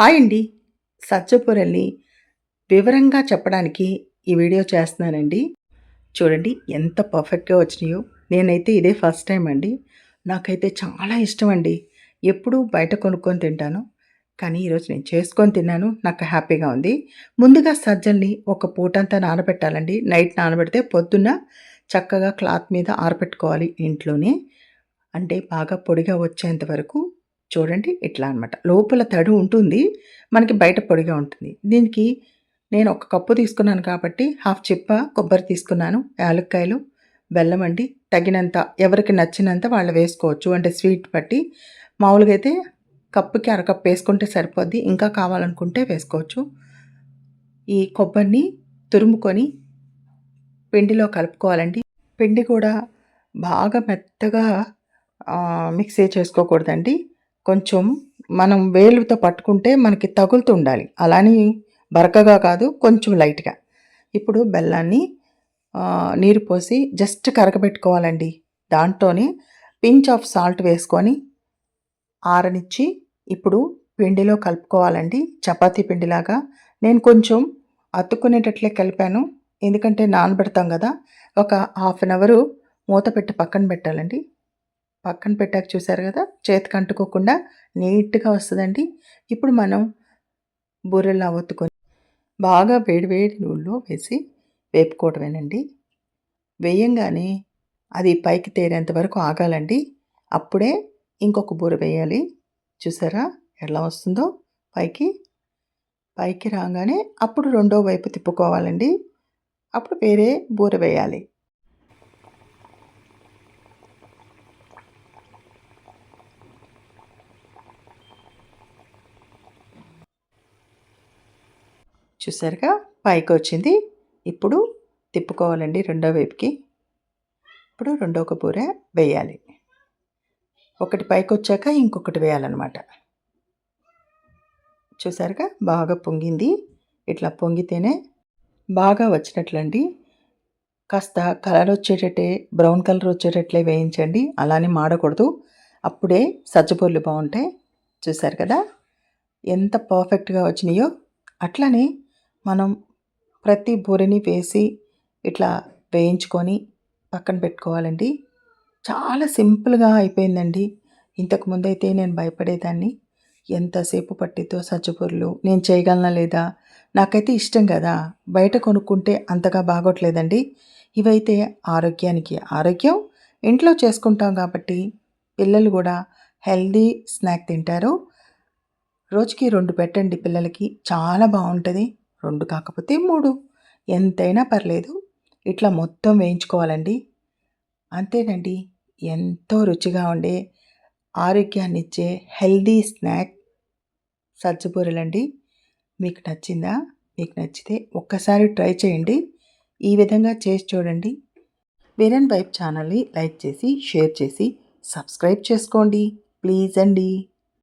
Hi అండి. సత్యపురల్ని వివరంగా చెప్పడానికి ఈ వీడియో చేస్తున్నానండి. చూడండి ఎంత పర్ఫెక్ట్గా వచ్చినాయో. నేనైతే ఇదే ఫస్ట్ టైం అండి. నాకైతే చాలా ఇష్టం అండి ఎప్పుడూ బయట కొనుక్కొని తింటాను. కానీ ఈరోజు నేను చేసుకొని తిన్నాను. నాకు హ్యాపీగా ఉంది. ముందుగా సజ్జల్ని ఒక పూటంతా నానబెట్టాలండి. నైట్ నానబెడితే పొద్దున్న చక్కగా క్లాత్ మీద ఆరబెట్టుకోవాలి ఇంట్లోనే. అంటే బాగా పొడిగా వచ్చేంత వరకు చూడండి ఇట్లా అనమాట లోపల తడి ఉంటుంది మనకి బయట పొడిగా ఉంటుంది. దీనికి నేను ఒక కప్పు తీసుకున్నాను కాబట్టి హాఫ్ చిప్ప కొబ్బరి తీసుకున్నాను యాలక్కాయలు బెల్లం అండి. తగినంత ఎవరికి నచ్చినంత వాళ్ళు వేసుకోవచ్చు. అంటే స్వీట్ బట్టి. మామూలుగా అయితే కప్పుకి అరకప్పు వేసుకుంటే సరిపోద్ది. ఇంకా కావాలనుకుంటే వేసుకోవచ్చు. ఈ కొబ్బరిని తురుముకొని పిండిలో కలుపుకోవాలండి. పిండి కూడా బాగా మెత్తగా మిక్సీ చేసుకోకూడదండి. కొంచెం మనం వేలుతో పట్టుకుంటే మనకి తగులుతూ ఉండాలి. అలాని బరకగా కాదు కొంచెం లైట్గా. ఇప్పుడు బెల్లాన్ని నీరు పోసి జస్ట్ కరగబెట్టుకోవాలండి. దాంట్లోనే పించ్ ఆఫ్ సాల్ట్ వేసుకొని ఆరనిచ్చి ఇప్పుడు పిండిలో కలుపుకోవాలండి. చపాతీ పిండిలాగా. నేను కొంచెం అతుక్కునేటట్లే కలిపాను. ఎందుకంటే నానబెడతాం కదా. ఒక హాఫ్ అన్ అవరు మూత పెట్టి పక్కన పెట్టాలండి. పక్కన పెట్టాక చూసారు కదా? చేతికి అంటుకోకుండా నీట్గా వస్తుందండి. ఇప్పుడు మనం బూరెల్లా ఒత్తుకొని బాగా వేడివేడి వేడి నూనెలో వేసి వేపుకోవటమేనండి. వేయంగానే అది పైకి తేరేంత వరకు ఆగాలండి. అప్పుడే ఇంకొక బూర వేయాలి. చూసారా? ఎలా వస్తుందో? పైకి పైకి రాగానే అప్పుడు రెండో వైపు తిప్పుకోవాలండి. అప్పుడు వేరే బూర వేయాలి. చూసారుగా? పైకి వచ్చింది ఇప్పుడు తిప్పుకోవాలండి రెండో వైపుకి. ఇప్పుడు రెండో ఒక బూర వేయాలి. ఒకటి పైకి వచ్చాక ఇంకొకటి వేయాలన్నమాట. చూసారుగా? బాగా పొంగింది. ఇట్లా పొంగితేనే బాగా వచ్చినట్లండి. కాస్త కలర్ వచ్చేటట్టే బ్రౌన్ కలర్ వచ్చేటట్లే వేయించండి. అలానే మాడకూడదు. అప్పుడే సజ్జపూర్లు బాగుంటాయి. చూసారు కదా? ఎంత పర్ఫెక్ట్గా వచ్చినాయో. అట్లనే మనం ప్రతి బూరెని వేసి ఇట్లా వేయించుకొని పక్కన పెట్టుకోవాలండి. చాలా సింపుల్గా అయిపోయిందండి. ఇంతకుముందు అయితే నేను భయపడేదాన్ని. ఎంతసేపు పట్టితో సజ్జపూరలు నేను చేయగలనా లేదా? నాకైతే ఇష్టం కదా. బయట కొనుక్కుంటే అంతగా బాగోట్లేదండి. ఇవైతే ఆరోగ్యానికి ఆరోగ్యం ఇంట్లో చేసుకుంటాం కాబట్టి పిల్లలు కూడా హెల్దీ స్నాక్ తింటారు. రోజుకి రెండు పెట్టండి పిల్లలకి. చాలా బాగుంటుంది. రెండు కాకపోతే మూడు. ఎంతైనా పర్లేదు. ఇట్లా మొత్తం వేయించుకోవాలండి. అంతేనండి. ఎంతో రుచిగా ఉండే ఆరోగ్యాన్ని ఇచ్చే హెల్దీ స్నాక్ సజ్జబూరలండి మీకు నచ్చిందా? మీకు నచ్చితే ఒక్కసారి ట్రై చేయండి. ఈ విధంగా చేసి చూడండి. వీరన్ వైప్ ఛానల్ని లైక్ చేసి షేర్ చేసి సబ్స్క్రైబ్ చేసుకోండి. ప్లీజ్ అండి.